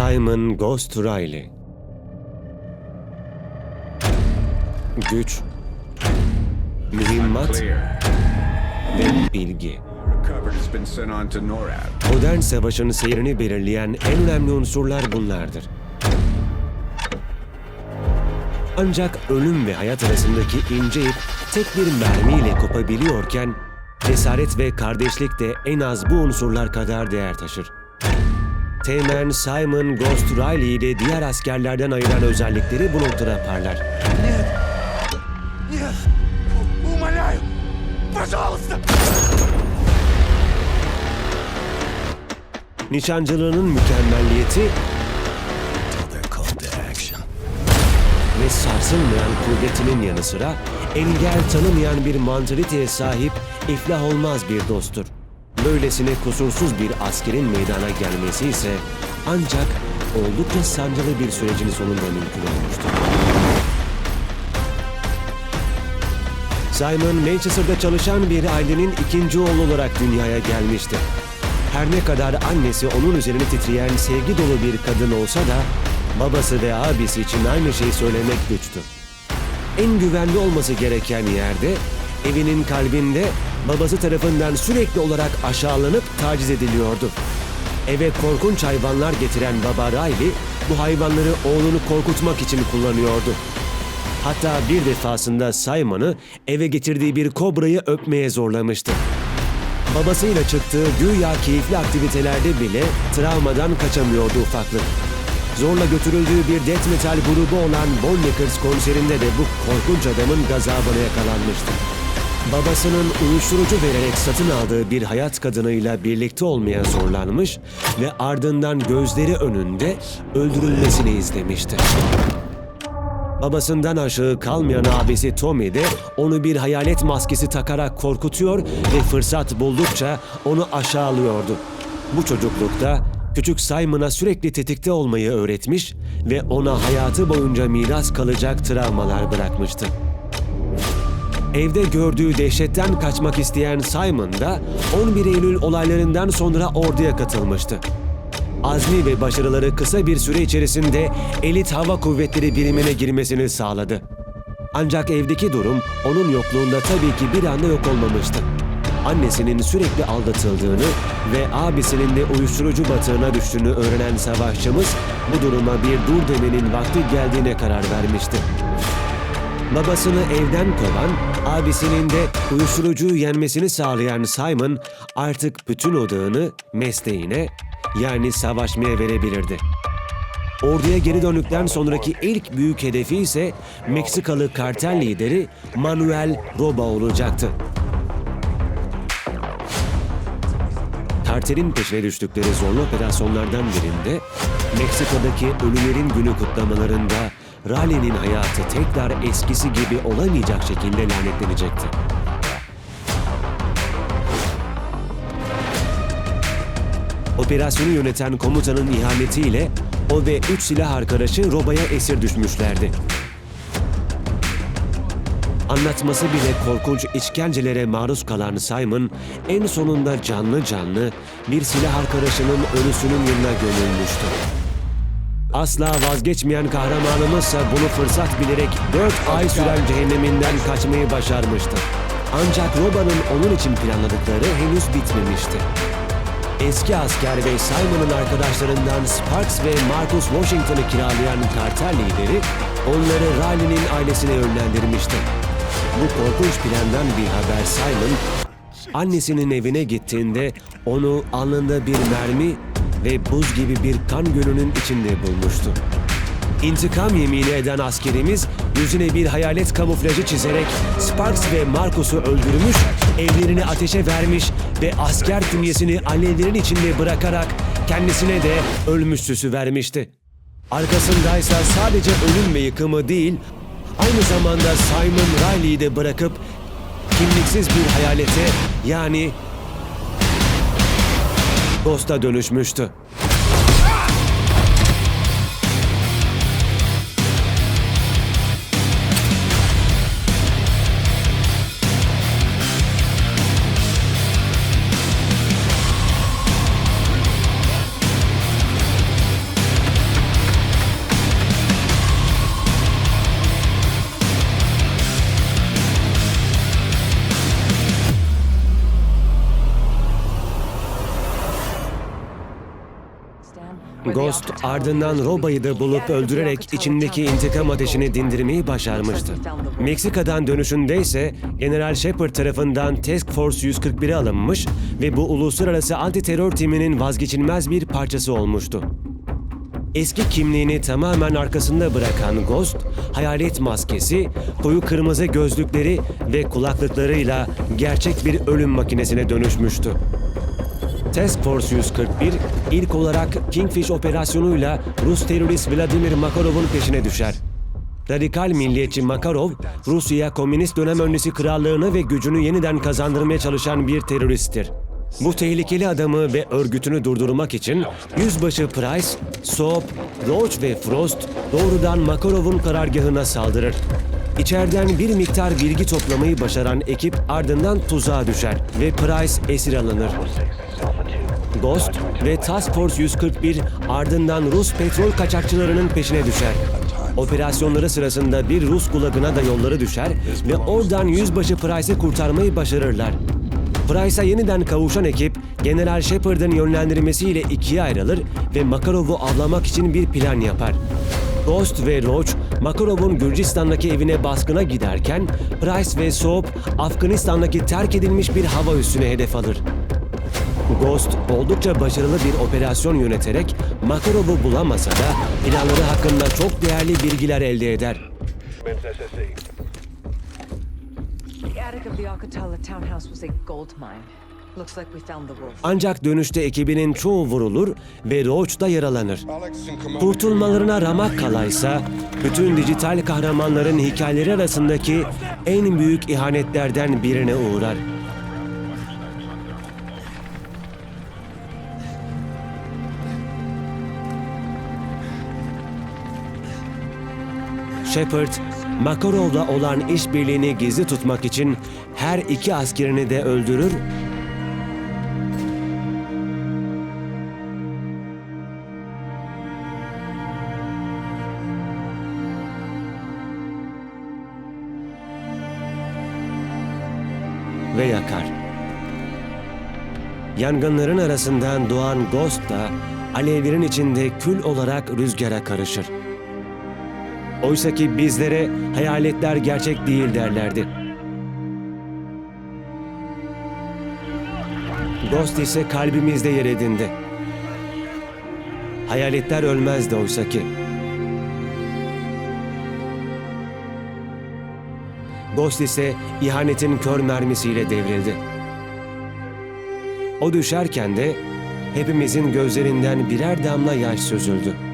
Simon Ghost Riley Güç Mühimmat ve bilgi. Modern savaşın seyrini belirleyen en önemli unsurlar bunlardır. Ancak ölüm ve hayat arasındaki ince ip tek bir mermiyle kopabiliyorken, cesaret ve kardeşlik de en az bu unsurlar kadar değer taşır. Teğmen Simon Ghost Riley'i de diğer askerlerden ayıran özellikleri bu noktada parlar. Нет! Умоляю! Пожалуйста! Nişancılığının mükemmelliyeti ve sarsılmayan kudretinin yanı sıra engel tanımayan bir mantaliteye sahip iflah olmaz bir dosttur. Böylesine kusursuz bir askerin meydana gelmesi ise ancak oldukça sancılı bir sürecin sonunda mümkün olmuştur. Simon Manchester'da çalışan bir ailenin ikinci oğlu olarak dünyaya gelmişti. Her ne kadar annesi onun üzerine titreyen sevgi dolu bir kadın olsa da babası ve abisi için aynı şeyi söylemek güçtü. En güvenli olması gereken yerde, evinin kalbinde babası tarafından sürekli olarak aşağılanıp taciz ediliyordu. Eve korkunç hayvanlar getiren baba Riley bu hayvanları oğlunu korkutmak için kullanıyordu. Hatta bir defasında Simon'ı eve getirdiği bir kobrayı öpmeye zorlamıştı. Babasıyla çıktığı güya keyifli aktivitelerde bile travmadan kaçamıyordu ufaklık. Zorla götürüldüğü bir death metal grubu olan Bonneckers konserinde de bu korkunç adamın gazabına yakalanmıştı. Babasının uyuşturucu vererek satın aldığı bir hayat kadınıyla birlikte olmaya zorlanmış ve ardından gözleri önünde öldürülmesini izlemişti. Babasından aşağı kalmayan abisi Tommy de onu bir hayalet maskesi takarak korkutuyor ve fırsat buldukça onu aşağılıyordu. Bu çocuklukta küçük Simon'a sürekli tetikte olmayı öğretmiş ve ona hayatı boyunca miras kalacak travmalar bırakmıştı. Evde gördüğü dehşetten kaçmak isteyen Simon da 11 Eylül olaylarından sonra orduya katılmıştı. Azmi ve başarıları kısa bir süre içerisinde elit hava kuvvetleri birimine girmesini sağladı. Ancak evdeki durum onun yokluğunda tabii ki bir anda yok olmamıştı. Annesinin sürekli aldatıldığını ve abisinin de uyuşturucu batığına düştüğünü öğrenen savaşçımız bu duruma bir dur demenin vakti geldiğine karar vermişti. Babasını evden kovan, abisinin de uyuşturucuyu yenmesini sağlayan Simon artık bütün odağını mesleğine yani savaşmaya verebilirdi. Orduya geri döndükten sonraki ilk büyük hedefi ise Meksikalı kartel lideri Manuel Roba olacaktı. Kartelin peşine düştükleri zorlu operasyonlardan birinde Meksika'daki Ölülerin Günü kutlamalarında Raleigh'nin hayatı tekrar eskisi gibi olamayacak şekilde lanetlenecekti. Operasyonu yöneten komutanın ihanetiyle o ve üç silah arkadaşı Roba'ya esir düşmüşlerdi. Anlatması bile korkunç işkencelere maruz kalan Simon en sonunda canlı canlı bir silah arkadaşının ölüsünün yanına gömülmüştü. Asla vazgeçmeyen kahramanımızsa bunu fırsat bilerek 4 ay süren cehenneminden kaçmayı başarmıştı. Ancak Roba'nın onun için planladıkları henüz bitmemişti. Eski asker ve Simon'ın arkadaşlarından Sparks ve Marcus Washington'ı kiralayan kartel lideri onları Riley'nin ailesine yönlendirmişti. Bu korkunç plandan bir haber Simon, annesinin evine gittiğinde onu alnında bir mermi ve buz gibi bir kan gölünün içinde bulmuştu. İntikam yemini eden askerimiz yüzüne bir hayalet kamuflajı çizerek Sparks ve Marcus'u öldürmüş, evlerini ateşe vermiş ve asker künyesini alevlerin içinde bırakarak kendisine de ölmüş süsü vermişti. Arkasındaysa sadece ölüm ve yıkımı değil, aynı zamanda Simon Riley'i de bırakıp kimliksiz bir hayalete yani Ghost'a dönüşmüştü. Ghost ardından Roba'yı da bulup öldürerek içindeki intikam ateşini dindirmeyi başarmıştı. Meksika'dan dönüşünde ise General Shepard tarafından Task Force 141'e alınmış ve bu uluslararası anti-terör timinin vazgeçilmez bir parçası olmuştu. Eski kimliğini tamamen arkasında bırakan Ghost, hayalet maskesi, koyu kırmızı gözlükleri ve kulaklıklarıyla gerçek bir ölüm makinesine dönüşmüştü. Task Force 141 ilk olarak Kingfish operasyonuyla Rus terörist Vladimir Makarov'un peşine düşer. Radikal milliyetçi Makarov, Rusya Komünist dönem öncesi krallığını ve gücünü yeniden kazandırmaya çalışan bir teröristtir. Bu tehlikeli adamı ve örgütünü durdurmak için Yüzbaşı Price, Soap, Roach ve Frost doğrudan Makarov'un karargahına saldırır. İçeriden bir miktar bilgi toplamayı başaran ekip ardından tuzağa düşer ve Price esir alınır. Ghost ve Task Force 141 ardından Rus petrol kaçakçılarının peşine düşer. Operasyonları sırasında bir Rus gulagına da yolları düşer ve oradan yüzbaşı Price'ı kurtarmayı başarırlar. Price'a yeniden kavuşan ekip, General Shepard'ın yönlendirmesiyle ikiye ayrılır ve Makarov'u avlamak için bir plan yapar. Ghost ve Roach, Makarov'un Gürcistan'daki evine baskına giderken, Price ve Soap, Afganistan'daki terk edilmiş bir hava üssüne hedef alır. Ghost oldukça başarılı bir operasyon yöneterek Makarov'u bulamasa da planları hakkında çok değerli bilgiler elde eder. Ancak dönüşte ekibinin çoğu vurulur ve Roach da yaralanır. Kurtulmalarına ramak kalaysa bütün dijital kahramanların hikayeleri arasındaki en büyük ihanetlerden birine uğrar. Shepard, Makarov'la olan işbirliğini gizli tutmak için her iki askerini de öldürür ve yakar. Yangınların arasından doğan Ghost da alevlerin içinde kül olarak rüzgara karışır. Oysa ki bizlere hayaletler gerçek değil derlerdi. Ghost ise kalbimizde yer edindi. Hayaletler ölmezdi oysa ki. Ghost ise ihanetin kör mermisiyle devrildi. O düşerken de hepimizin gözlerinden birer damla yaş süzüldü.